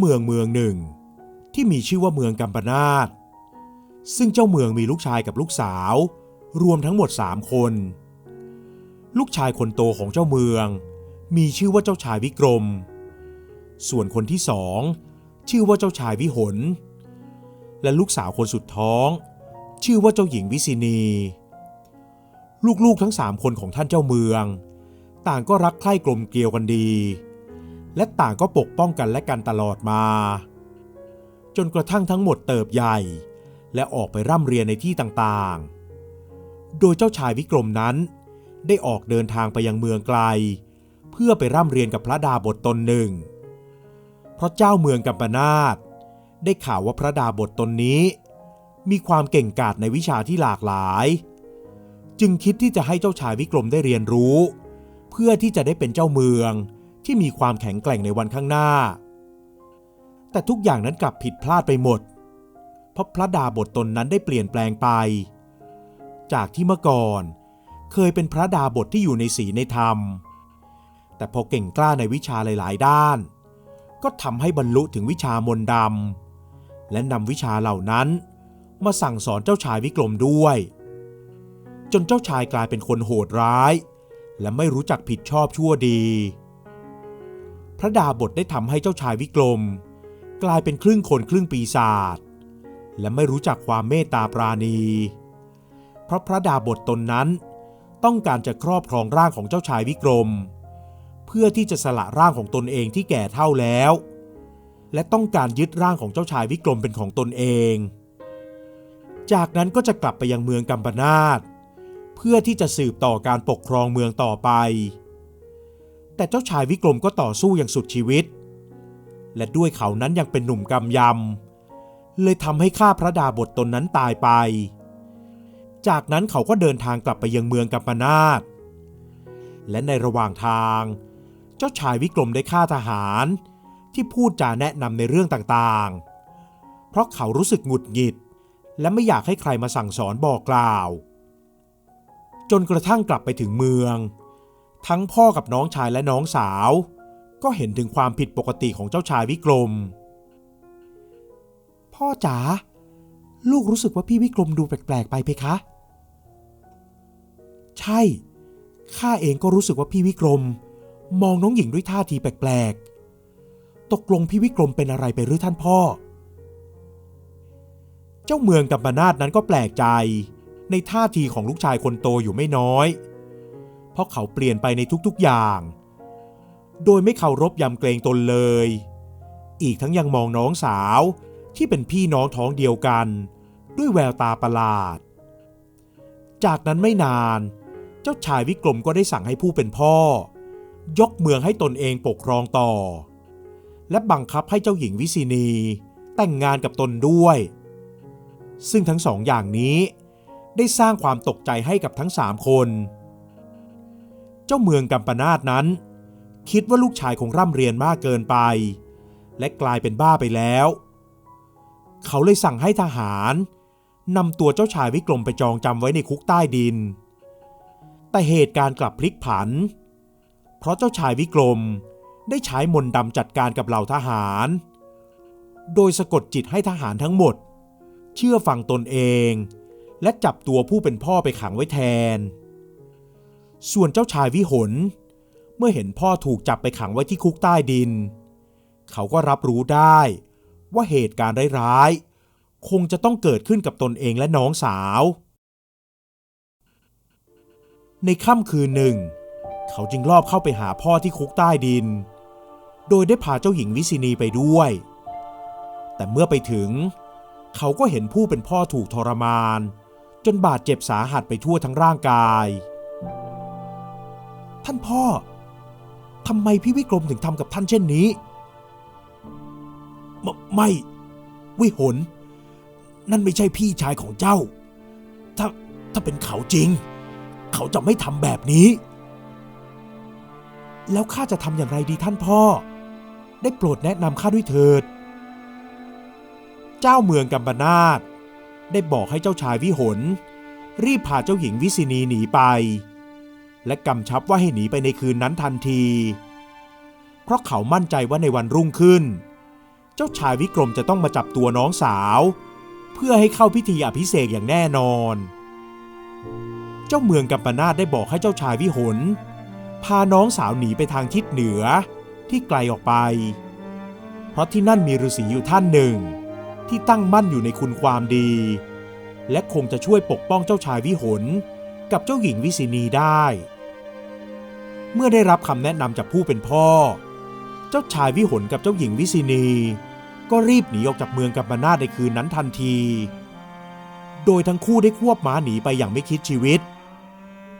เมืองเมืองหนึ่ง ที่มีชื่อว่าเมืองกัมปนาตซึ่งเจ้าเมืองมีลูกชายกับลูกสาว รวมทั้งหมดสามคน ลูกชายคนโตของเจ้าเมือง มีชื่อว่าเจ้าชายวิกรม ส่วนคนที่สองชื่อว่าเจ้าชายวิหล และลูกสาวคนสุดท้อง ชื่อว่าเจ้าหญิงวิสินี ลูกๆทั้งสามคนของท่านเจ้าเมือง ต่างก็รักใคร่กลมเกลียวกันดี และต่างก็ปกป้องกันและกันตลอดมา จนกระทั่งทั้งหมดเติบใหญ่ และออกไปร่ำเรียนในที่ต่างๆ โดยเจ้าชายวิกรมนั้น ได้ออกเดินทางไปยังเมืองไกล เพื่อไปร่ำเรียนกับพระดาบทตนหนึ่ง เพราะเจ้าเมืองกัมปนาตได้ข่าวว่าพระดาบทตนนี้ มีความเก่งกาจในวิชาที่หลากหลาย จึงคิดที่จะให้เจ้าชายวิกรมได้เรียนรู้ เพื่อที่จะได้เป็นเจ้าเมือง ที่มีความแข็งแกร่งในวันข้างหน้า แต่ทุกอย่างนั้นกลับผิดพลาดไปหมด เพราะพระดาบทตนนั้นได้เปลี่ยนแปลงไป จากที่เมื่อก่อน เคยเป็นพระดาบทที่อยู่ในศีลในธรรม แต่พอเก่งกล้าในวิชาหลาย ๆ ด้าน ก็ทำให้บรรลุถึงวิชามนดำและนำวิชาเหล่านั้น มาสั่งสอนเจ้าชายวิกรมด้วย จนเจ้าชายกลายเป็นคนโหดร้าย และไม่รู้จักผิดชอบชั่วดี พระดาบทได้ทำให้เจ้าชายวิกรม กลายเป็นครึ่งคนครึ่งปีศาจและไม่รู้จักความเมตตาปราณี เพราะพระดาบทตนนั้น ต้องการจะครอบครองร่างของเจ้าชายวิกรม เพื่อที่จะสละร่างของตนเองที่แก่เท่าแล้ว และต้องการยึดร่างของเจ้าชายวิกรมเป็นของตนเอง จากนั้นก็จะกลับไปยังเมืองกัมปนาตเพื่อที่จะสืบต่อการปกครองเมืองต่อไป แต่เจ้าชายวิกรมก็ต่อสู้อย่างสุดชีวิต และด้วยเขานั้นยังเป็นหนุ่มกำยำ เลยทำให้ข้าพระดาบทตนนั้นตายไป จากนั้นเขาก็เดินทางกลับไปยังเมืองกัมปนาตและในระหว่างทาง เจ้าชายวิกรมได้ฆ่าทหาร ที่พูดจาแนะนำในเรื่องต่างๆ เพราะเขารู้สึกหงุดหงิด และไม่อยากให้ใครมาสั่งสอนบอกกล่าว จนกระทั่งกลับไปถึงเมือง ทั้งพ่อกับน้องชายและน้องสาว ก็เห็นถึงความผิดปกติของเจ้าชายวิกรม พ่อจ๋าลูกรู้สึกว่าพี่วิกรมดูแปลกๆไปเพคะ ใช่ ข้าเองก็รู้สึกว่าพี่วิกรม มองน้องหญิงด้วยท่าทีแปลกๆ ตกลงพี่วิกรมเป็นอะไรไปหรือท่านพ่อ เจ้าเมืองกัมปนาตนั้นก็แปลกใจ ในท่าทีของลูกชายคนโตอยู่ไม่น้อย เพราะเขาเปลี่ยนไปในทุกๆอย่าง โดยไม่เคารพยำเกรงตนเลย อีกทั้งยังมองน้องสาวที่เป็นพี่น้องท้องเดียวกัน ด้วยแววตาประหลาด จากนั้นไม่นาน เจ้าชายวิกรมก็ได้สั่งให้ผู้เป็นพ่อ ยกเมืองให้ตนเองปกครองต่อ และบังคับให้เจ้าหญิงวิสินีแต่งงานกับตนด้วย ซึ่งทั้งสองอย่างนี้ได้สร้างความตกใจให้กับทั้งสามคน จ้าเมืองกัมปนาตนั้น คิดว่าลูกชายคงร่ำเรียนมากเกินไป และกลายเป็นบ้าไปแล้ว เขาเลยสั่งให้ทหารนำตัวเจ้าชายวิกรมไปจองจำไว้ในคุกใต้ดิน แต่เหตุการณ์กลับพลิกผัน เพราะเจ้าชายวิกรมได้ใช้มนต์ดำจัดการกับเหล่าทหาร โดยสะกดจิตให้ทหารทั้งหมด เชื่อฟังตนเอง และจับตัวผู้เป็นพ่อไปขังไว้แทน ส่วนเจ้าชายวิหล เมื่อเห็นพ่อถูกจับไปขังไว้ที่คุกใต้ดิน เขาก็รับรู้ได้ว่าเหตุการณ์ร้ายๆคงจะต้องเกิดขึ้นกับตนเองและน้องสาว ในค่ำคืนหนึ่ง เขาจึงลอบเข้าไปหาพ่อที่คุกใต้ดิน โดยได้พาเจ้าหญิงวิสินีไปด้วย แต่เมื่อไปถึง เขาก็เห็นผู้เป็นพ่อถูกทรมาน จนบาดเจ็บสาหัสไปทั่วทั้งร่างกาย ท่านพ่อทำไมพี่วิกรมถึงทำกับท่านเช่นนี้ไม่ไม่ วิหลนั่นไม่ใช่พี่ชายของเจ้า ถ้าถ้าเป็นเขาจริง เขาจะไม่ทำแบบนี้ แล้วข้าจะทำอย่างไรดีท่านพ่อ ได้โปรดแนะนำข้าด้วยเถิด เจ้าเมืองกัมปนาตได้บอกให้เจ้าชายวิหลรีบพาเจ้าหญิงวิสินีหนีไป และกำชับว่าให้หนีไปในคืนนั้นทันที เพราะเขามั่นใจว่าในวันรุ่งขึ้น เจ้าชายวิกรมจะต้องมาจับตัวน้องสาว เพื่อให้เข้าพิธีอภิเษกอย่างแน่นอน เจ้าเมืองกัมปนาตได้บอกให้เจ้าชายวิหลพาน้องสาวหนีไปทางทิศเหนือที่ไกลออกไป เพราะที่นั่นมีฤาษีอยู่ท่านหนึ่ง ที่ตั้งมั่นอยู่ในคุณความดี และคงจะช่วยปกป้องเจ้าชายวิหล กับเจ้าหญิงวิสินีได้ เมื่อได้รับคำแนะนำจากผู้เป็นพ่อ เจ้าชายวิหลกับเจ้าหญิงวิสินี ก็รีบหนีออกจากเมืองกัมปนาตในคืนนั้นทันที โดยทั้งคู่ได้ควบม้าหนีไปอย่างไม่คิดชีวิต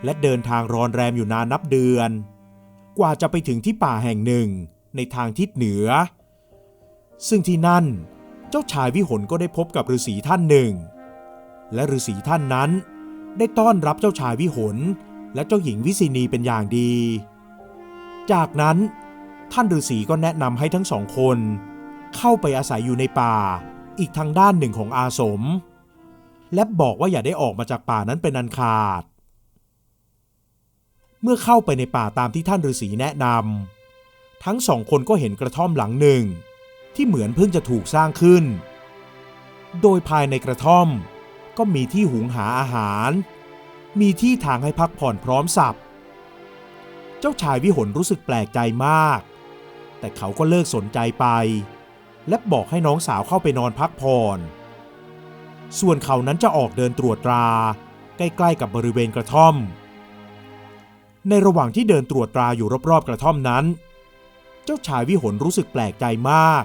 และเดินทางรอนแรมอยู่นานนับเดือน กว่าจะไปถึงที่ป่าแห่งหนึ่งในทางทิศเหนือ ซึ่งที่นั่นเจ้าชายวิหลก็ได้พบกับฤาษีท่านหนึ่ง และฤาษีท่านนั้น ได้ต้อนรับเจ้าชายวิหลและเจ้าหญิงวิสินีเป็นอย่างดี จากนั้นท่านฤาษีก็แนะนำให้ทั้งสองคน เข้าไปอาศัยอยู่ในป่าอีกทางด้านหนึ่งของอาสม และบอกว่าอย่าได้ออกมาจากป่านั้นเป็นอันขาด เมื่อเข้าไปในป่าตามที่ท่านฤาษีแนะนำทั้งสองคนก็เห็นกระท่อมหลังหนึ่ง ที่เหมือนเพิ่งจะถูกสร้างขึ้น โดยภายในกระท่อม ก็มีที่หุงหาอาหาร มีที่ทางให้พักผ่อนพร้อมสับ เจ้าชายวิหลรู้สึกแปลกใจมาก แต่เขาก็เลิกสนใจไป และบอกให้น้องสาวเข้าไปนอนพักผ่อน ส่วนเขานั้นจะออกเดินตรวจตรา ใกล้ๆกับบริเวณกระท่อม ในระหว่างที่เดินตรวจตราอยู่รอบๆกระท่อมนั้น เจ้าชายวิหลรู้สึกแปลกใจมาก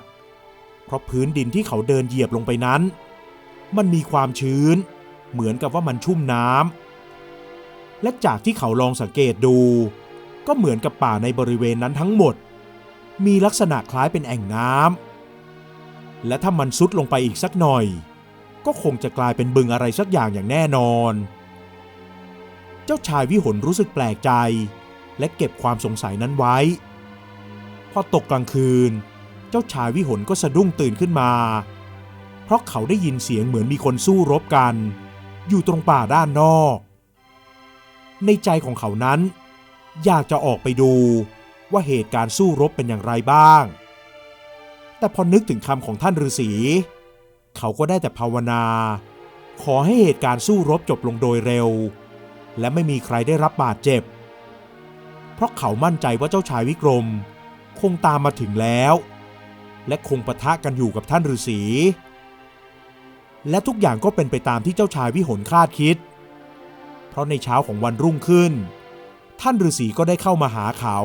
เพราะพื้นดินที่เขาเดินเหยียบลงไปนั้น มันมีความชื้น เหมือนกับว่ามันชุ่มน้ำและจากที่เขาลองสังเกตดู ก็เหมือนกับป่าในบริเวณนั้นทั้งหมด มีลักษณะคล้ายเป็นแอ่งน้ำและถ้ามันซุดลงไปอีกสักหน่อย ก็คงจะกลายเป็นบึงอะไรสักอย่างอย่างแน่นอน เจ้าชายวิหลรู้สึกแปลกใจ และเก็บความสงสัยนั้นไว้ พอตกกลางคืน เจ้าชายวิหลก็สะดุ้งตื่นขึ้นมา เพราะเขาได้ยินเสียงเหมือนมีคนสู้รบกัน อยู่ตรงป่าด้านนอก ในใจของเขานั้น อยากจะออกไปดูว่าเหตุการณ์สู้รบเป็นอย่างไรบ้าง แต่พอนึกถึงคำของท่านฤาษี เขาก็ได้แต่ภาวนา ขอให้เหตุการณ์สู้รบจบลงโดยเร็ว และไม่มีใครได้รับบาดเจ็บ เพราะเขามั่นใจว่าเจ้าชายวิกรม คงตามมาถึงแล้ว และคงปะทะกันอยู่กับท่านฤาษี และทุกอย่างก็เป็นไปตามที่เจ้าชายวิหลคาดคิด เพราะในเช้าของวันรุ่งขึ้น ท่านฤาษีก็ได้เข้ามาหาเขา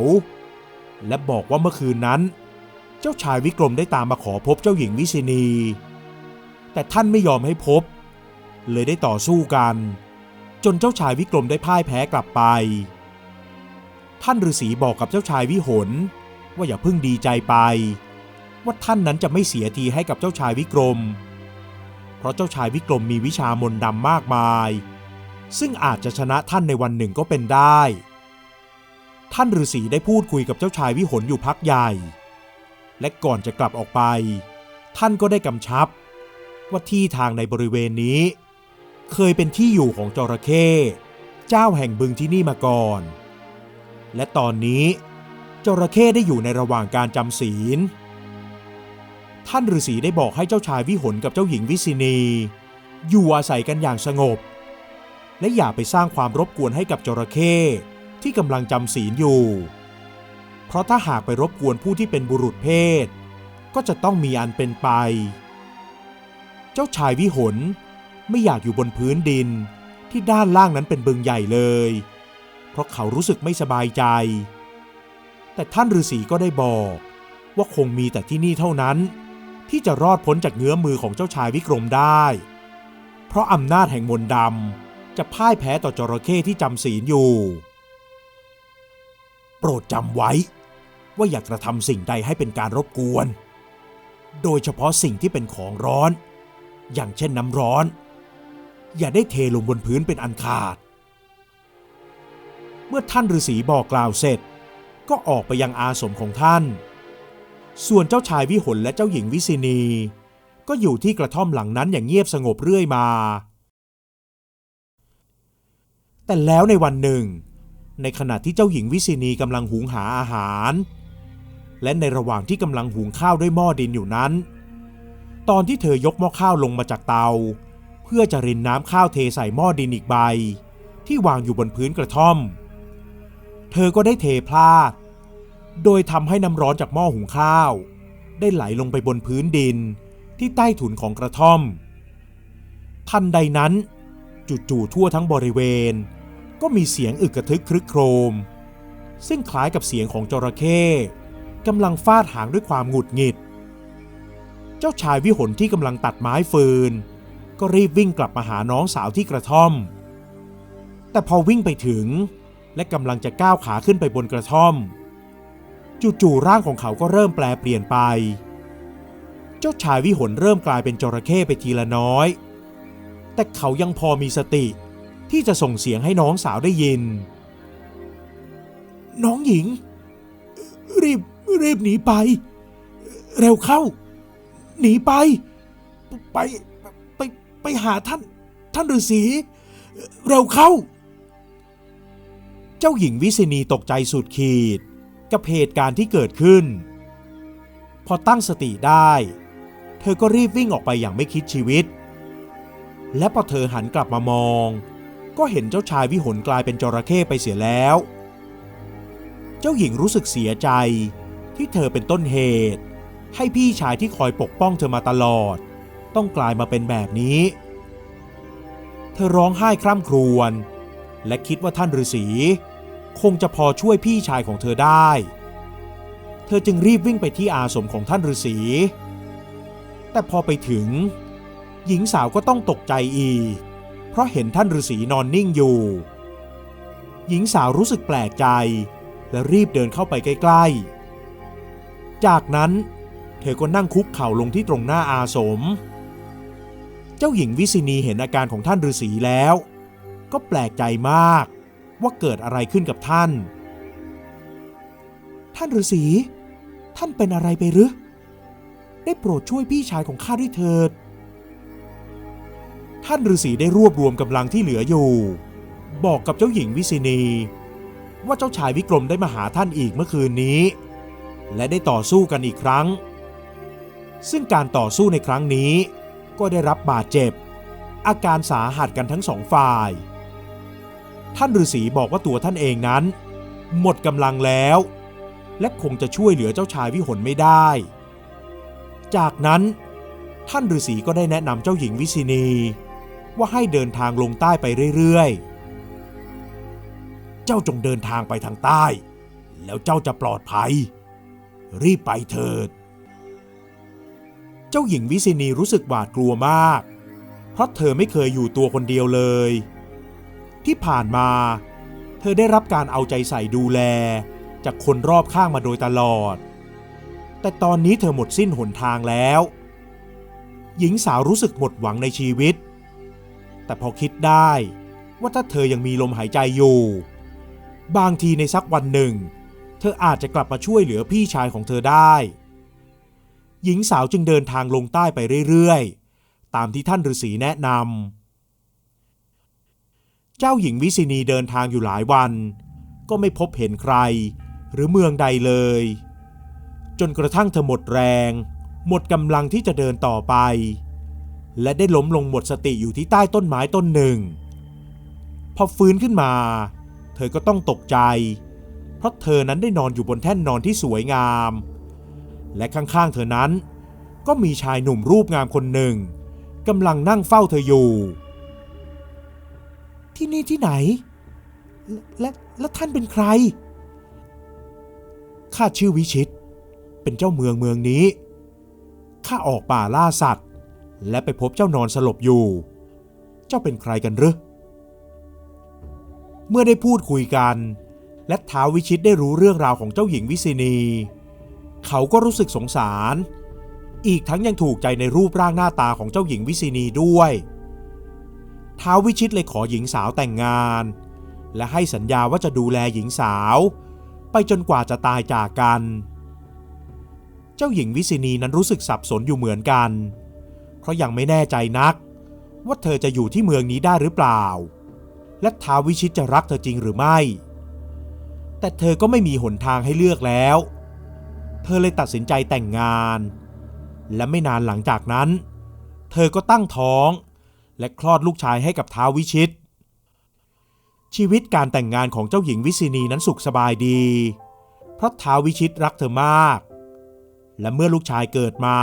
และบอกว่าเมื่อคืนนั้น เจ้าชายวิกรมได้ตามมาขอพบเจ้าหญิงวิสินี แต่ท่านไม่ยอมให้พบ เลยได้ต่อสู้กัน จนเจ้าชายวิกรมได้พ่ายแพ้กลับไป ท่านฤาษีบอกกับเจ้าชายวิหลว่าอย่าเพิ่งดีใจไป ว่าท่านนั้นจะไม่เสียทีให้กับเจ้าชายวิกรม เพราะเจ้าชายวิกรมมีวิชามนต์ดำมากมาย ซึ่งอาจจะชนะท่านในวันหนึ่งก็เป็นได้ ท่านฤาษีได้พูดคุยกับเจ้าชายวิหลอยู่พักใหญ่ และก่อนจะกลับออกไป ท่านก็ได้กำชับ ว่าที่ทางในบริเวณนี้ เคยเป็นที่อยู่ของจระเข้เจ้าแห่งบึงที่นี่มาก่อน และตอนนี้จระเข้ได้อยู่ในระหว่างการจำศีล ท่านฤาษีได้บอกให้เจ้าชายวิหลกับเจ้าหญิงวิสินี อยู่อาศัยกันอย่างสงบ และอย่าไปสร้างความรบกวนให้กับจระเข้ที่กำลังจำศีลอยู่ เพราะถ้าหากไปรบกวนผู้ที่เป็นบุรุษเพศ ก็จะต้องมีอันเป็นไป เจ้าชายวิหลไม่อยากอยู่บนพื้นดินที่ด้านล่างนั้นเป็นบึงใหญ่เลย เพราะเขารู้สึกไม่สบายใจ แต่ท่านฤาษีก็ได้บอกว่าคงมีแต่ที่นี่เท่านั้น ที่จะรอดพ้นจากเงื้อมือของเจ้าชายวิกรมได้ เพราะอำนาจแห่งมนต์ดำจะพ่ายแพ้ต่อจระเข้ที่จำศีลอยู่ โปรดจำไว้ ว่าอย่ากระทำสิ่งใดให้เป็นการรบกวน โดยเฉพาะสิ่งที่เป็นของร้อน อย่างเช่นน้ำร้อน อย่าได้เทลงบนพื้นเป็นอันขาด เมื่อท่านฤาษีบอกกล่าวเสร็จ ก็ออกไปยังอาสมของท่าน ส่วนเจ้าชายวิหลและเจ้าหญิงวิสินี ก็อยู่ที่กระท่อมหลังนั้นอย่างเงียบสงบเรื่อยมา แต่แล้วในวันหนึ่ง ในขณะที่เจ้าหญิงวิสินีกำลังหุงหาอาหาร และในระหว่างที่กำลังหุงข้าวด้วยหม้อดินอยู่นั้น ตอนที่เธอยกหม้อข้าวลงมาจากเตา เพื่อจะรินน้ำข้าวเทใส่หม้อดินอีกใบ ที่วางอยู่บนพื้นกระท่อม เธอก็ได้เทพลาด โดยทำให้น้ำร้อนจากหม้อหุงข้าว ได้ไหลลงไปบนพื้นดินที่ใต้ถุนของกระท่อม ทันใดนั้น จู่ๆทั่วทั้งบริเวณ ก็มีเสียงอึกกระทึกครึกโครม ซึ่งคล้ายกับเสียงของจระเข้กำลังฟาดหางด้วยความหงุดหงิด เจ้าชายวิหลที่กำลังตัดไม้ฟืน ก็รีบวิ่งกลับมาหาน้องสาวที่กระท่อม แต่พอวิ่งไปถึง และกำลังจะก้าวขาขึ้นไปบนกระท่อม จู่ๆร่างของเขาก็เริ่มแปลเปลี่ยนไป เจ้าชายวิหลเริ่มกลายเป็นจระเข้ไปทีละน้อย แต่เขายังพอมีสติที่จะส่งเสียงให้น้องสาวได้ยิน น้องหญิง รีบรีบหนีไป เร็วเข้า หนีไป ไปไปไปหาท่าน ท่านฤาษีเร็วเข้า เจ้าหญิงวิสินีตกใจสุดขีด กับเหตุการณ์ที่เกิดขึ้น พอตั้งสติได้ เธอก็รีบวิ่งออกไปอย่างไม่คิดชีวิต และพอเธอหันกลับมามอง ก็เห็นเจ้าชายวิหลกลายเป็นจระเข้ไปเสียแล้ว เจ้าหญิงรู้สึกเสียใจที่เธอเป็นต้นเหตุ ให้พี่ชายที่คอยปกป้องเธอมาตลอด ต้องกลายมาเป็นแบบนี้ เธอร้องไห้คร่ำครวญและคิดว่าท่านฤาษี คงจะพอช่วยพี่ชายของเธอได้ เธอจึงรีบวิ่งไปที่อาสมของท่านฤาษี แต่พอไปถึง หญิงสาวก็ต้องตกใจอีก เพราะเห็นท่านฤาษีนอนนิ่งอยู่ หญิงสาวรู้สึกแปลกใจ และรีบเดินเข้าไปใกล้ ๆ จากนั้นเธอก็นั่งคุกเข่าลงที่ตรงหน้าอาสม เจ้าหญิงวิสินีเห็นอาการของท่านฤาษีแล้ว ก็แปลกใจมาก ว่าเกิดอะไรขึ้นกับท่าน ท่านฤาษี ท่านเป็นอะไรไปหรือได้โปรดช่วยพี่ชายของข้าด้วยเถิด ท่านฤาษีได้รวบรวมกำลังที่เหลืออยู่ บอกกับเจ้าหญิงวิสินี ว่าเจ้าชายวิกรมได้มาหาท่านอีกเมื่อคืนนี้ และได้ต่อสู้กันอีกครั้ง ซึ่งการต่อสู้ในครั้งนี้ก็ได้รับบาดเจ็บ อาการสาหัสกันทั้งสองฝ่าย ท่านฤาษีบอกว่าตัวท่านเองนั้น หมดกำลังแล้ว และคงจะช่วยเหลือเจ้าชายวิหลไม่ได้ จากนั้นท่านฤาษีก็ได้แนะนำเจ้าหญิงวิสินีว่าให้เดินทางลงใต้ไปเรื่อยๆ เจ้าจงเดินทางไปทางใต้ แล้วเจ้าจะปลอดภัย รีบไปเถิด เจ้าหญิงวิสินีรู้สึกหวาดกลัวมาก เพราะเธอไม่เคยอยู่ตัวคนเดียวเลย ที่ผ่านมา เธอได้รับการเอาใจใส่ดูแล จากคนรอบข้างมาโดยตลอด แต่ตอนนี้เธอหมดสิ้นหนทางแล้ว หญิงสาวรู้สึกหมดหวังในชีวิต แต่พอคิดได้ว่าถ้าเธอยังมีลมหายใจอยู่ บางทีในสักวันหนึ่ง เธออาจจะกลับมาช่วยเหลือพี่ชายของเธอได้ หญิงสาวจึงเดินทางลงใต้ไปเรื่อยๆ ตามที่ท่านฤาษีแนะนำ เจ้าหญิงวิสินีเดินทางอยู่หลายวัน ก็ไม่พบเห็นใคร หรือเมืองใดเลย จนกระทั่งเธอหมดแรง หมดกำลังที่จะเดินต่อไป และได้ล้มลงหมดสติอยู่ที่ใต้ต้นไม้ต้นหนึ่ง พอฟื้นขึ้นมา เธอก็ต้องตกใจ เพราะเธอนั้นได้นอนอยู่บนแท่นนอนที่สวยงาม และข้างๆเธอนั้น ก็มีชายหนุ่มรูปงามคนหนึ่งกำลังนั่งเฝ้าเธออยู่ ที่นี่ที่ไหน และและท่านเป็นใคร ข้าชื่อวิชิต เป็นเจ้าเมืองเมืองนี้ ข้าออกป่าล่าสัตว์ และไปพบเจ้านอนสลบอยู่ เจ้าเป็นใครกันหรือ เมื่อได้พูดคุยกัน และท้าววิชิตได้รู้เรื่องราวของเจ้าหญิงวิสินี เขาก็รู้สึกสงสาร อีกทั้งยังถูกใจในรูปร่างหน้าตาของเจ้าหญิงวิสินีด้วย ท้าววิชิตเลยขอหญิงสาวแต่งงาน และให้สัญญาว่าจะดูแลหญิงสาว ไปจนกว่าจะตายจากกัน เจ้าหญิงวิสินีนั้นรู้สึกสับสนอยู่เหมือนกัน เพราะยังไม่แน่ใจนัก ว่าเธอจะอยู่ที่เมืองนี้ได้หรือเปล่า และท้าววิชิตจะรักเธอจริงหรือไม่ แต่เธอก็ไม่มีหนทางให้เลือกแล้ว เธอเลยตัดสินใจแต่งงาน และไม่นานหลังจากนั้น เธอก็ตั้งท้อง และคลอดลูกชายให้กับท้าววิชิต ชีวิตการแต่งงานของเจ้าหญิงวิสินีนั้นสุขสบายดี เพราะท้าววิชิตรักเธอมาก และเมื่อลูกชายเกิดมา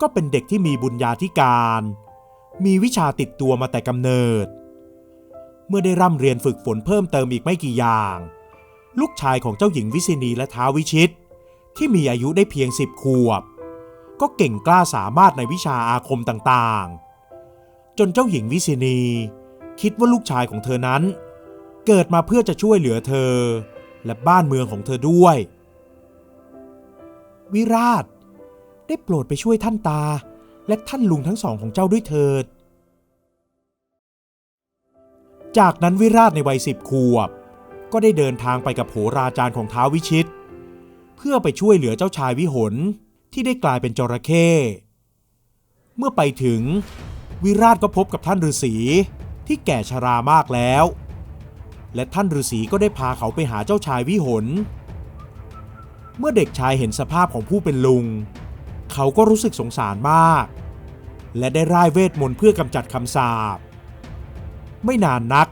ก็เป็นเด็กที่มีบุญญาธิการ มีวิชาติดตัวมาแต่กำเนิด เมื่อได้ร่ำเรียนฝึกฝนเพิ่มเติมอีกไม่กี่อย่าง ลูกชายของเจ้าหญิงวิสินีและท้าววิชิต ที่มีอายุได้เพียงสิบขวบ ก็เก่งกล้าสามารถในวิชาอาคมต่างๆ จนเจ้าหญิงวิสินีคิดว่าลูกชายของเธอนั้น เกิดมาเพื่อจะช่วยเหลือเธอ และบ้านเมืองของเธอด้วย วิราช ได้โปรดไปช่วยท่านตา และท่านลุงทั้งสองของเจ้าด้วยเถิด จากนั้นวิราชในวัยสิบขวบ ก็ได้เดินทางไปกับโหราจารย์ของท้าววิชิต เพื่อไปช่วยเหลือเจ้าชายวิหลที่ได้กลายเป็นจระเข้เมื่อไปถึง วิราชก็พบกับท่านฤาษีที่แก่ชรามากแล้ว และท่านฤาษีก็ได้พาเขาไปหาเจ้าชายวิหล เมื่อเด็กชายเห็นสภาพของผู้เป็นลุง เขาก็รู้สึกสงสารมาก และได้ร่ายเวทมนต์เพื่อกำจัดคำสาปไม่นานนัก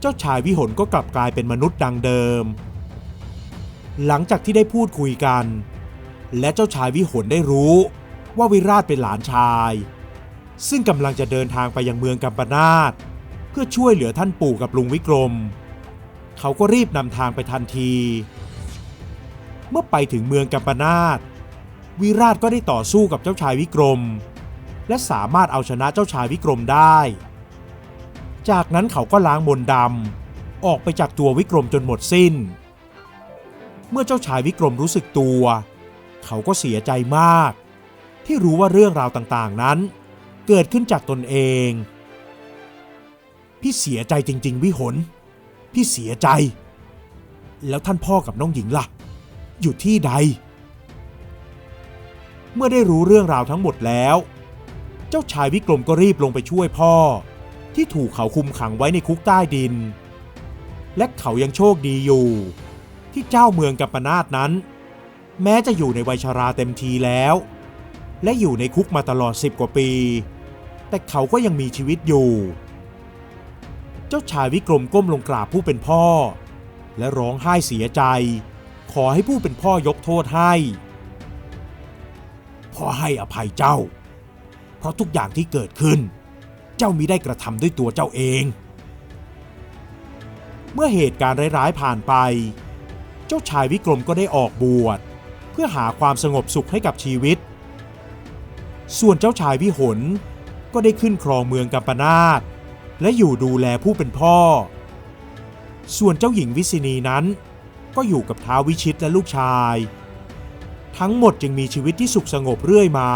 เจ้าชายวิหลก็กลับกลายเป็นมนุษย์ดังเดิม หลังจากที่ได้พูดคุยกัน และเจ้าชายวิหลได้รู้ว่าวิราชเป็นหลานชาย ซึ่งกำลังจะเดินทางไปยังเมืองกัมปนาตเพื่อช่วยเหลือท่านปู่กับลุงวิกรม เขาก็รีบนำทางไปทันที เมื่อไปถึงเมืองกัมปนาตวิราชก็ได้ต่อสู้กับเจ้าชายวิกรม และสามารถเอาชนะเจ้าชายวิกรมได้ จากนั้นเขาก็ล้างมนต์ดำออกไปจากตัววิกรมจนหมดสิ้น เมื่อเจ้าชายวิกรมรู้สึกตัว เขาก็เสียใจมาก ที่รู้ว่าเรื่องราวต่างๆนั้น เกิดขึ้นจากตนเอง พี่เสียใจจริง ๆ วิหลพี่เสียใจ แล้วท่านพ่อกับน้องหญิงล่ะ อยู่ที่ใด เมื่อได้รู้เรื่องราวทั้งหมดแล้ว เจ้าชายวิกรมก็รีบลงไปช่วยพ่อ ที่ถูกเขาคุมขังไว้ในคุกใต้ดิน และเขายังโชคดีอยู่ ที่เจ้าเมืองกัปปนาตนั้น แม้จะอยู่ในวัยชราเต็มทีแล้วและอยู่ในคุกมาตลอดสิบกว่าปี แต่เขาก็ยังมีชีวิตอยู่ เจ้าชายวิกรมก้มลงกราบผู้เป็นพ่อ และร้องไห้เสียใจ ขอให้ผู้เป็นพ่อยกโทษให้ พ่อให้อภัยเจ้า เพราะทุกอย่างที่เกิดขึ้น เจ้ามิได้กระทำด้วยตัวเจ้าเอง เมื่อเหตุการณ์ร้ายๆผ่านไป เจ้าชายวิกรมก็ได้ออกบวชเพื่อหาความสงบสุขให้กับชีวิต ส่วนเจ้าชายวิหล ก็ได้ขึ้นครองเมืองกัมปนาตและอยู่ดูแลผู้เป็นพ่อ ส่วนเจ้าหญิงวิสินีนั้น ก็อยู่กับท้าววิชิตและลูกชาย ทั้งหมดจึงมีชีวิตที่สุขสงบเรื่อยมา